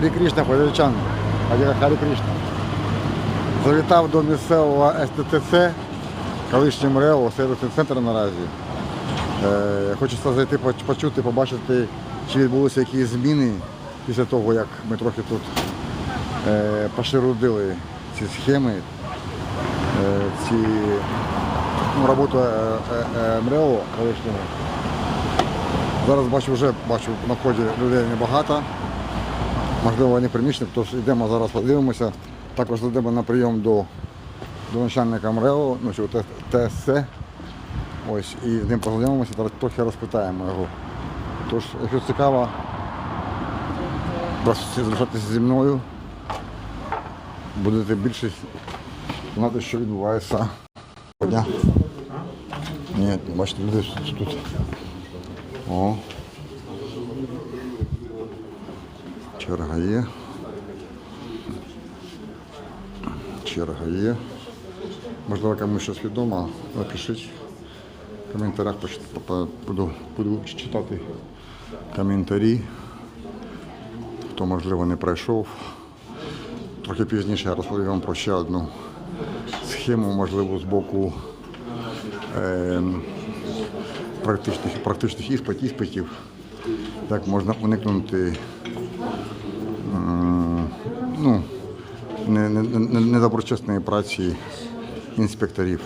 Гарі Крішна, подячан. Гарі Крішна. Завітав до місцевого СТТЦ, колишній МРЕО, сервісний центр наразі. Е, Хочеться зайти почути, побачити, чи відбулися якісь зміни після того, як ми трохи тут е, поширудили ці схеми, е, ці ну, роботу МРЕО колишнього. Зараз бачу, вже бачу на вході людей небагато. Можливо, вони приміщені, тож йдемо зараз подивимося. Також йдемо на прийом до, до начальника МРЕО, ну, чи ТСЦ. Ось, і з ним познайомимося, трохи розпитаємо його. Тож, якщо цікаво, просто залишатися зі мною. Будете більше знати, що відбувається. Ні, бачите, люди тут. О. Черга є. Черга є. Можливо, комусь щось відомо, напишіть в коментарях, буду, буду читати коментарі. Хто, можливо, не пройшов. Трохи пізніше я розповім вам про ще одну схему, можливо, з боку ем, практичних, практичних іспит, іспитів. Так можна уникнути ну, не- не- не- недоброчесної праці інспекторів,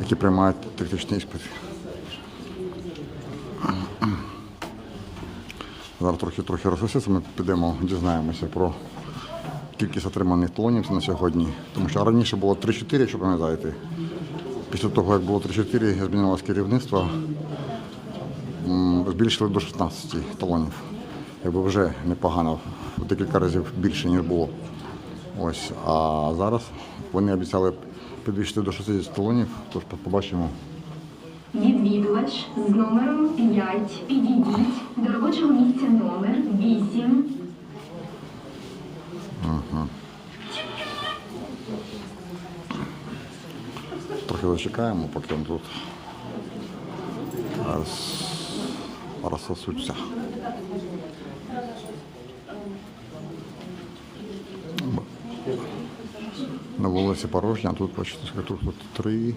які приймають тактичний іспит. Зараз трохи трохи розсоситься, ми підемо, дізнаємося про кількість отриманих талонів на сьогодні. Тому що раніше було 3-4, якщо пам'ятаєте. Після того, як було 3-4, змінилось керівництво, збільшили до 16 талонів. Якби вже непогано, в декілька разів більше, ніж було. Ось. А зараз вони обіцяли підвищити до 60 талонів, тож побачимо. Відвідувач з номером 5 підійдіть до робочого місця номер 8. Трохи зачекаємо, поки він тут розсосуться. На вулиці порожня, тут бачите, тут, тут 3,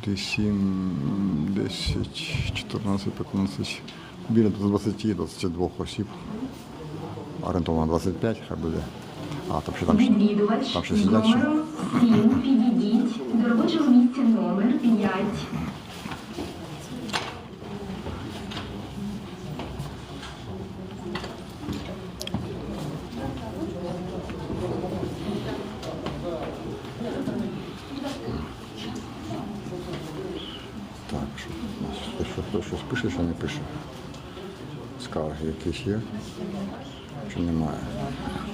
3, 7, 10, 14, 15, біля 20-22 осіб. Орієнтовно 25, хай буде. А, там ще там ще. Там ще номером 7 підійдіть до робочого місця номер 5. Так, що у нас? Хтось що- хтось щось пише, що не пише. Скарги якісь є, чи немає.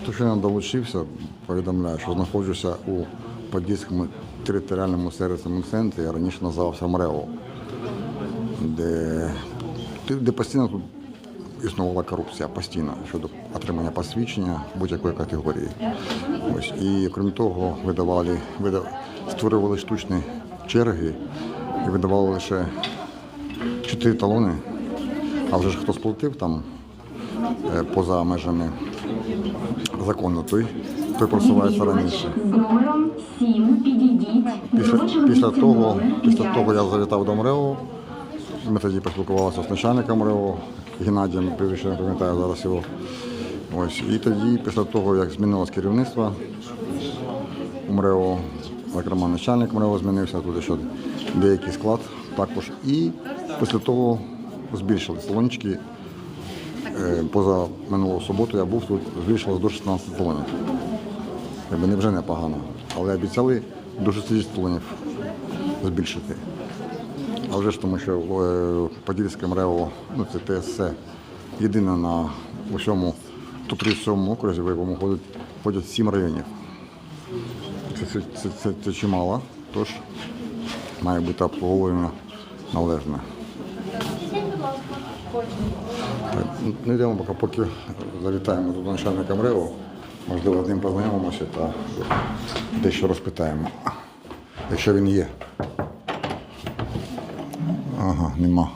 То, що я долучився, повідомляю, що знаходжуся у Подільському територіальному сервісному центрі, я раніше називався МРЕО, де, де постійно тут існувала корупція постійно щодо отримання посвідчення будь-якої категорії. Ось. І крім того, видавали, видав, створювали штучні черги і видавали лише чотири талони. А вже ж хто сплатив там е, поза межами закону, той, той просувається раніше. Відвідувач з номером 7 підійдіть до Після, після, того, після того я завітав до МРЕО. Ми тоді поспілкувалися з начальником МРЕО Геннадієм, прізвище не пам'ятаю зараз його. Ось. І тоді, після того, як змінилось керівництво МРЕО, зокрема начальник МРЕО змінився, тут ще деякий склад також. І після того збільшили салончики. Е, Поза минулу суботу я був тут, збільшилось до 16 талонів. Не вже непогано. Але обіцяли до 60 талонів збільшити. А вже ж тому, що е, Подільське МРЕО, ну це ТСЦ, єдине на усьому 137 окрузі, в якому ходять, ходять 7 районів. Це, це, це, це, це чимало, тож має бути обслуговування належне. Ну йдемо поки, поки завітаємо до начальника МРЕО, можливо, з ним познайомимося та дещо розпитаємо, якщо він є. Ага, нема.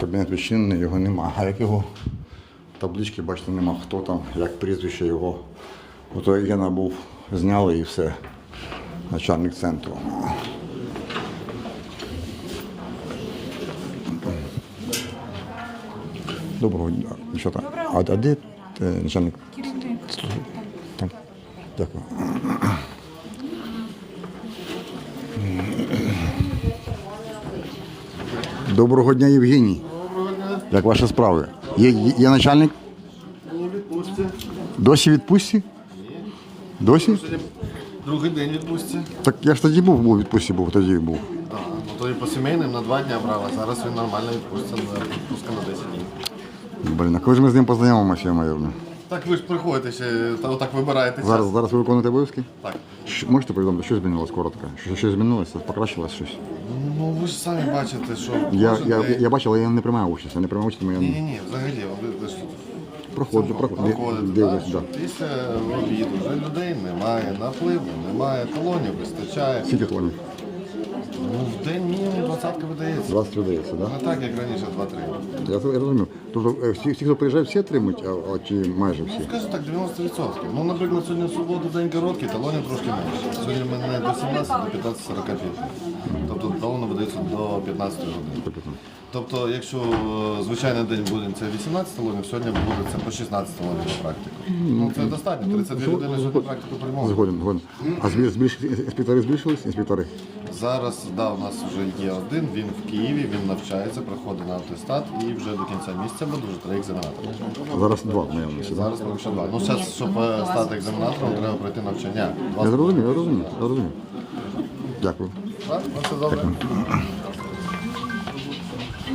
Кабінет відчинений, його нема. А як його таблички, бачите, нема хто там, як прізвище його. Ото Єна був, зняли і все. Начальник центру. Доброго дня. Що там? А, а де е, начальник? Там. Дякую. Доброго дня, Євгеній. Як ваші справи? Є, є, є начальник? Досі в відпустці? Досі? Другий день відпустці. Так я ж тоді був, був відпустці, був, тоді був. Так, ну то і по сімейним на два дня брав, а зараз він нормально відпуститься на відпустка на 10 днів. Блін, а коли ж ми з ним познайомимося, мабуть? Так ви ж приходите ще, та отак вибираєте час. Зараз, зараз ви виконуєте обов'язки? Так. Що- Можете повідомити, що змінилось коротко? Що, що змінилося? Покращилось щось? Ну ви ж самі бачите, що Я, кожен я, день- я бачив, але я не приймаю участь. Я не приймаю участь, тому я Ні, не ні, ні, взагалі, ви, ви ж проходжу, проходжу. проходите, Дивлюсь, так, да. після обіду вже людей немає, напливу немає, талонів вистачає. Скільки тонів? Ну, в день мінімум двадцятка видається. 20 видається, так? А так, як раніше, 2-3. Я то- я розумів. Тобто е, всі, всі, хто приїжджає, всі отримують, а, а чи майже ну, всі? Скажу так, 90%. Ну, наприклад, сьогодні субота день короткий, талонів трошки менше. Сьогодні в мене до 17 до 15 45 водиться до 15 години. Тобто, якщо е, звичайний день буде це 18 лонів, сьогодні буде це по 16 лонів практику. Ну, ну Це ну, достатньо, 32 години сьогодні практику приймали. Згоден, згоден. А збільш- інспектори збільшились? Інспектори? Зараз да, у нас вже є один, він в Києві, він навчається, приходить на атестат і вже до кінця місяця буде вже три екзаменатори. Зараз два, мабуть. ще. Зараз поки ще два. Ну зараз, щоб ну, е, стати екзаменатором, треба пройти навчання. Два Я з я розумію. я зрозумів. Дякую.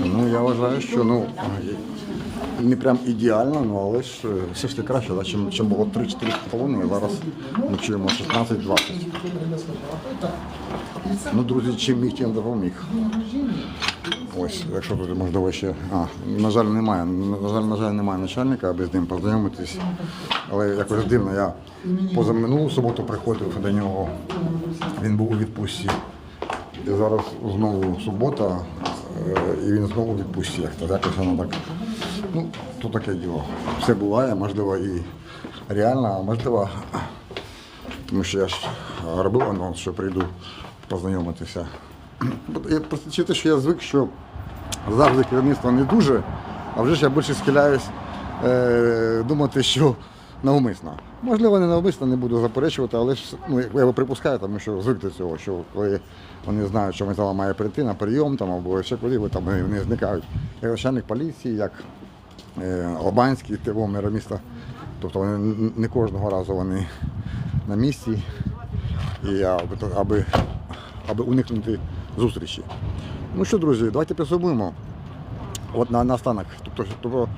Ну, я вважаю, що ну, не прям ідеально, ну, але ж е, все ж таки краще, да? чим, чим було 3-4 колони, а зараз ми чуємо 16-20. Ну, друзі, чим міг, тим допоміг. Ось, якщо тут можливо ще. А, на жаль, немає. На жаль, на жаль, немає начальника, аби з ним познайомитись. Але якось дивно, я позаминулу суботу приходив до нього. Він був у відпустці. І зараз знову субота, е, і він знову у відпустці. Як якось воно так. Ну, то таке діло. Все буває, можливо, і реально, а можливо, тому що я ж робив анонс, що прийду познайомитися. Я просто чи те, що я звик, що завжди керівництво не дуже, а вже ж я більше схиляюсь е, думати, що навмисно. Можливо, не навмисно, не буду заперечувати, але ж ну, я його припускаю, тому що звик до цього, що коли вони знають, що метала має прийти на прийом там, або ще куди, там вони зникають. Як начальник поліції, як е, Албанський мера міста. Тобто вони не кожного разу вони на місці, і аби, аби, аби уникнути зустрічі. Ну що, друзі, давайте підсумуємо. От на, на останок. Тобто, тобто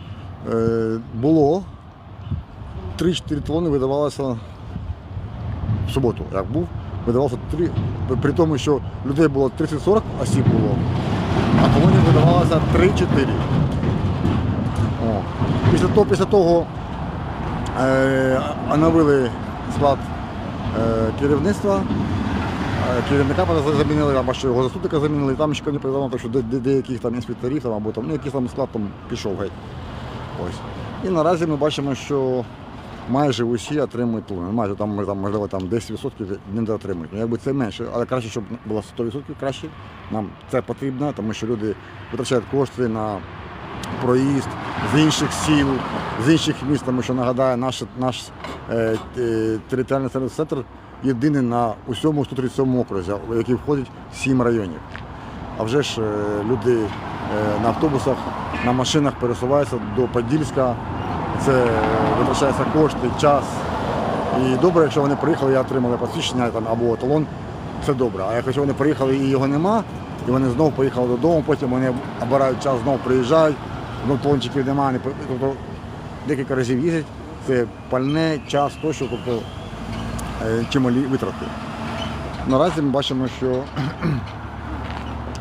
е, було 3-4 талони видавалося в суботу, як був, видавалося 3, при тому, що людей було 30-40 осіб було, а талонів видавалося 3-4. Після того, після того е, оновили склад е, керівництва. Е, Керівника замінили, або ще його заступника замінили, і там ще не придавано, що де- де- деяких там інспекторів там, або там, ну, якийсь там склад там пішов геть. Ось. І наразі ми бачимо, що майже усі отримують талони. Майже там, можливо, там 10% не отримують. Ну, якби це менше, але краще, щоб було 100% краще. Нам це потрібно, тому що люди витрачають кошти на проїзд з інших сіл, з інших міст, тому що нагадаю, наш, наш е, е, територіальний сервіс центр єдиний на усьому 137 окрузі, в який входить 7 районів. А вже ж е, люди е, на автобусах, на машинах пересуваються до Подільська. Це витрачаються кошти, час. І добре, якщо вони приїхали і отримали посвідчення там, або талон, це добре. А якщо вони приїхали і його нема, і вони знову поїхали додому, потім вони обирають час, знову приїжджають, знову талончиків немає, тобто декілька разів їздять, це пальне, час тощо, тобто е, чималі витрати. Наразі ми бачимо, що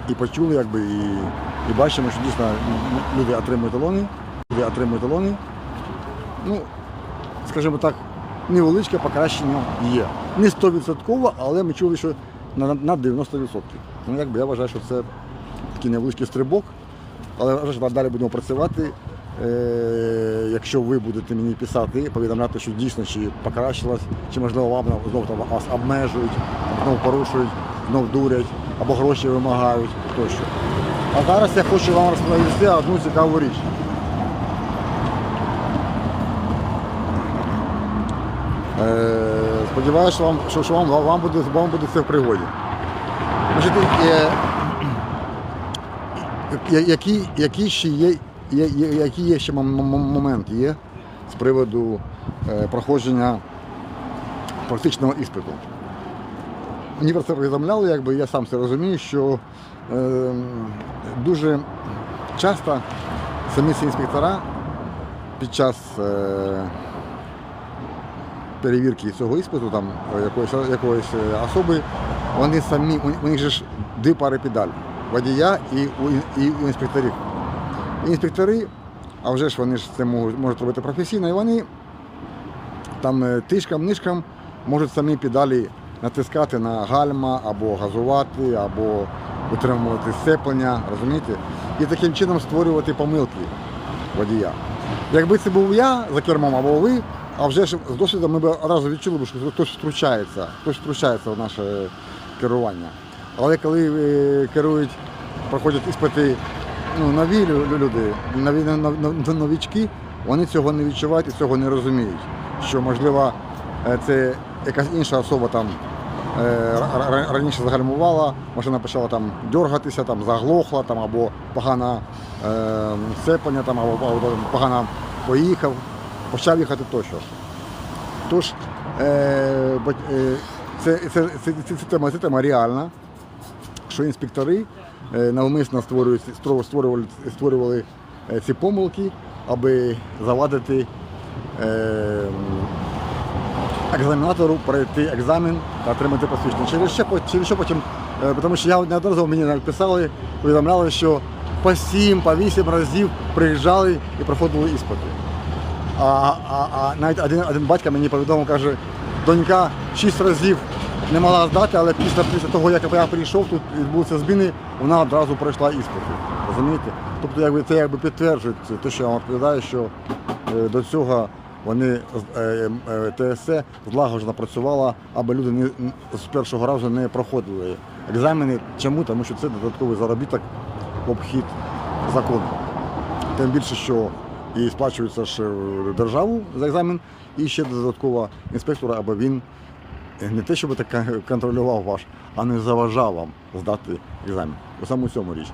і почули, якби, і, і бачимо, що дійсно люди отримують талони, люди отримують талони. Ну, скажімо так, невеличке покращення є. Не 100%, але ми чули, що на, на 90%. Ну, якби я вважаю, що це такий невеличкий стрибок, але вже ж далі будемо працювати. е, якщо ви будете мені писати, повідомляти, що дійсно чи покращилось, чи можливо вам знову там вас обмежують, знову порушують, знову дурять або гроші вимагають тощо. А зараз я хочу вам розповісти одну цікаву річ. Сподіваюся, що вам, що, що вам, вам, буде, вам буде це в пригоді. Значить, е, які, які ще є, є, які є ще мом- мом- момент є з приводу е, проходження практичного іспиту? Мені про це повідомляли, якби я сам це розумію, що е, дуже часто самі ці інспектора під час е, перевірки цього іспиту, там е, якоїсь, якоїсь е, особи, вони самі, у, них же ж дві пари педаль водія і у, і інспекторів. Інспектори, а вже ж вони ж це можуть, можуть робити професійно, і вони там е, тишком-нишком можуть самі педалі натискати на гальма або газувати, або утримувати сцеплення, розумієте? І таким чином створювати помилки водія. Якби це був я за кермом або ви, а вже ж з досвідом ми б одразу відчули, б, що хтось втручається, хтось втручається в наше керування. Але коли е, керують, проходять іспити ну, нові люди, нові нов- нов- новічки, вони цього не відчувають і цього не розуміють. Що можливо е, це якась інша особа там е, ра- ра- раніше загальмувала, машина почала там дергатися, там заглохла там, або погано е, сцеплення, там, або, погано поїхав, почав їхати тощо. Тож е, е, це, це, це, це, це, тема, це тема реальна, що інспектори е, навмисно створюють, створювали, створювали, е, ці помилки, аби завадити е, екзаменатору пройти екзамен та отримати посвідчення. Через що, через що потім, е, тому що я неодноразово мені написали, повідомляли, що по сім, по вісім разів приїжджали і проходили іспити. А, а, а навіть один, один батько мені повідомив, каже, донька шість разів не могла здати, але після, після того, як я прийшов, тут відбулися зміни, вона одразу пройшла іспити. Розумієте? Тобто якби, це якби підтверджує те, що я вам розповідаю, що е, до цього вони е, е, ТСЕ злагоджено працювала, аби люди не, з першого разу не проходили екзамени. Чому? Тому що це додатковий заробіток в обхід закону. Тим більше, що і сплачується ж державу за екзамен, і ще додатково інспектора, аби він не те, щоб так контролював ваш, а не заважав вам здати екзамен. У саме цьому річ.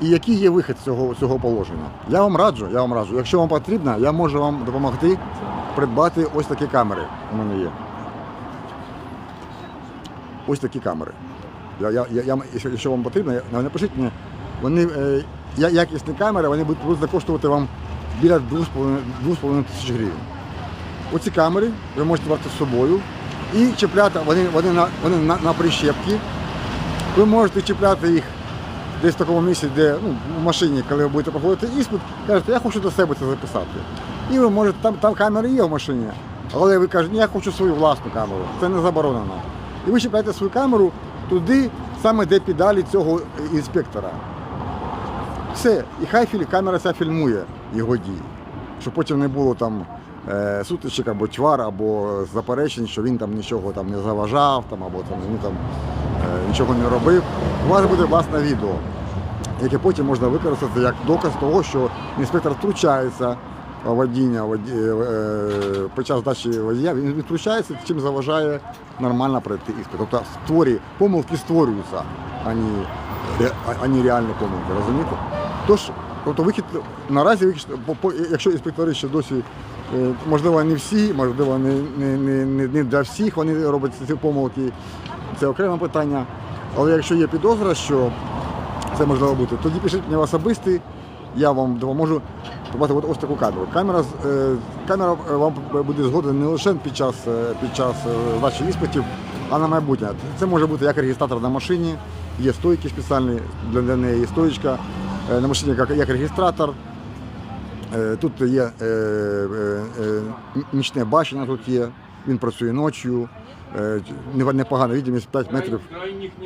І який є вихід з цього, цього положення? Я вам раджу, я вам раджу. Якщо вам потрібно, я можу вам допомогти придбати ось такі камери. У мене є. Ось такі камери. Я, я, я, я, якщо- вам потрібно, напишіть мені. Вони е, якісні камери, вони будуть коштувати вам біля 2,5 тисяч гривень. Оці камери ви можете брати з собою і чіпляти, вони, вони, на, вони на, на прищепки. Ви можете чіпляти їх десь в такому місці, де ну, в машині, коли ви будете проходити іспит, кажете, я хочу до себе це записати. І ви можете, там, там камери є в машині, але ви кажете, я хочу свою власну камеру. Це не заборонено. І ви чіпляєте свою камеру туди, саме де педалі цього інспектора. Все, і хай камера ця фільмує його дії. Щоб потім не було там е, сутичок або чвар, або заперечень, що він там нічого там не заважав, там, або там, він там е, нічого не робив. У вас буде власне відео, яке потім можна використати як доказ того, що інспектор втручається водіння воді- е, під час здачі водія, він втручається, чим заважає нормально пройти іспит. Тобто створює, помилки створюються, а не, а не реальні помилки, розумієте? Тож, тобто вихід наразі, вихід, якщо інспектори ще досі, е, можливо, не всі, можливо, не, не, не, не- для всіх вони роблять ці помилки, це окреме питання. Але якщо є підозра, що це можливо бути, тоді пишіть мені в особисті, я вам допоможу от ось таку камеру. Камера, е, камера е, вам буде згодна не лише під час, під час здачі іспитів, а на майбутнє. Це може бути як реєстратор на машині, є стойки спеціальні для, неї, стоїчка на машині як, як реєстратор. Е, Тут є е, е, е, нічне бачення, тут є, він працює ночі, е, не- непогана відомість 5 метрів,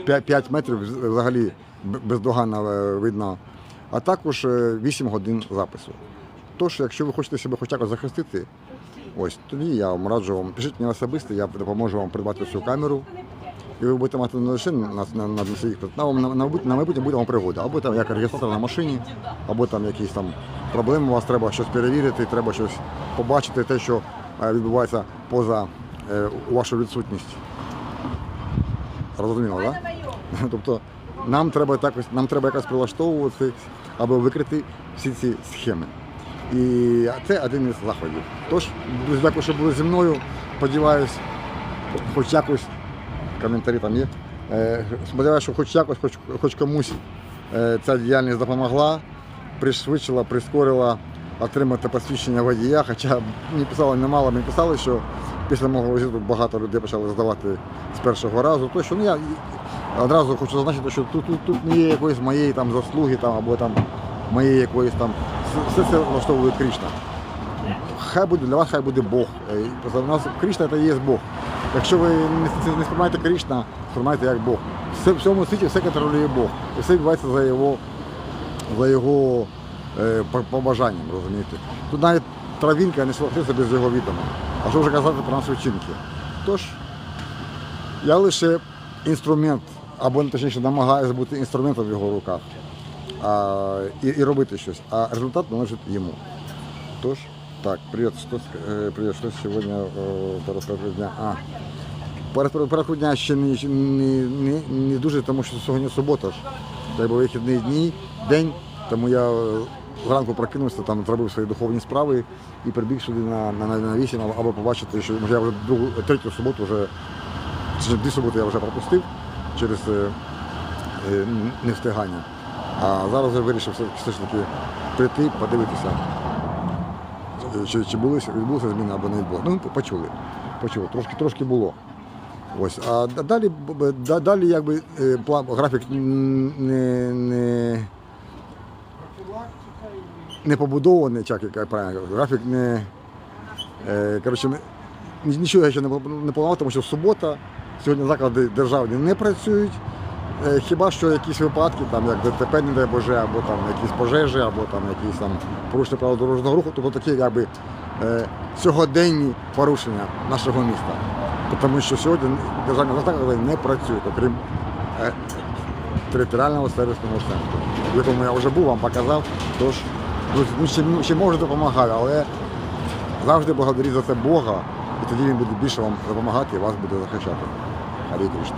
5, 5 метрів взагалі бездоганно е, видно, а також е, 8 годин запису. Тож, якщо ви хочете себе хоч якось захистити, ось тоді я вам раджу вам, пишіть мені особисто, я допоможу вам придбати цю камеру. І ви будете мати не лише на, на, на своїх на, на, на, на майбутнє буде вам пригода, або там як реєстратор на машині, або там якісь там проблеми, у вас треба щось перевірити, треба щось побачити, те, що е, відбувається поза е, вашу відсутність. Розуміло, так? Тобто нам треба якось, нам треба якось прилаштовувати, аби викрити всі ці схеми. І це один із заходів. Тож, дуже дякую, що були зі мною. Сподіваюсь, хоч якось коментарі там є. Е, Сподіваюся, що хоч якось, хоч, хоч комусь е, ця діяльність допомогла, пришвидшила, прискорила отримати посвідчення водія. Хоча мені писали немало, мені писали, що після мого візиту багато людей почали здавати з першого разу. То, що ну, я одразу хочу зазначити, що тут, тут, тут не є якоїсь моєї там заслуги там, або там моєї якоїсь там. Все це влаштовує Кришна хай буде для вас, хай буде Бог. Е, і За нас Кришна це є Бог. Якщо ви не, сприймаєте Кришна, сприймайте як Бог. Все, в цьому світі все контролює Бог. І все відбувається за його, за його е, побажанням, розумієте. Тут навіть травінка не шелохнеться без його відома. А що вже казати про наші вчинки? Тож, я лише інструмент, або точніше намагаюся бути інструментом в його руках а, і, і робити щось. А результат належить йому. Тож, так, привет, что, э, привет, что сегодня э, дня? А, по порядку дня ще не, не, не, не дуже, тому що сьогодні субота ж. Це був вихідний дні, день, тому я зранку прокинувся, там зробив свої духовні справи і прибіг сюди на, на, на, на 8, або побачити, що може, я вже другу, третю суботу вже, чи дві суботи я вже пропустив через е, е, невстигання. А зараз я вирішив все ж таки прийти, подивитися чи, чи були, відбулися зміни або не відбулося. Ну, почули. Почули. Трошки, трошки було. Ось. А далі, далі якби, е, план, графік не, не, не побудований, як правильно графік не. Е, коротше, нічого я ще не планував, тому що субота, сьогодні заклади державні не працюють. Е, Хіба що якісь випадки, там як ДТП, не дай Боже, або там якісь пожежі, або там якісь там порушення правил дорожнього руху, тобто такі якби е, сьогоденні порушення нашого міста. Тому що сьогодні державні заклади не працюють, окрім е, територіального сервісного центру, в якому я вже був, вам показав. Тож ну, ще, ще може допомагаю, але завжди благодаріть за це Бога, і тоді він буде більше вам допомагати і вас буде захищати. Кришна.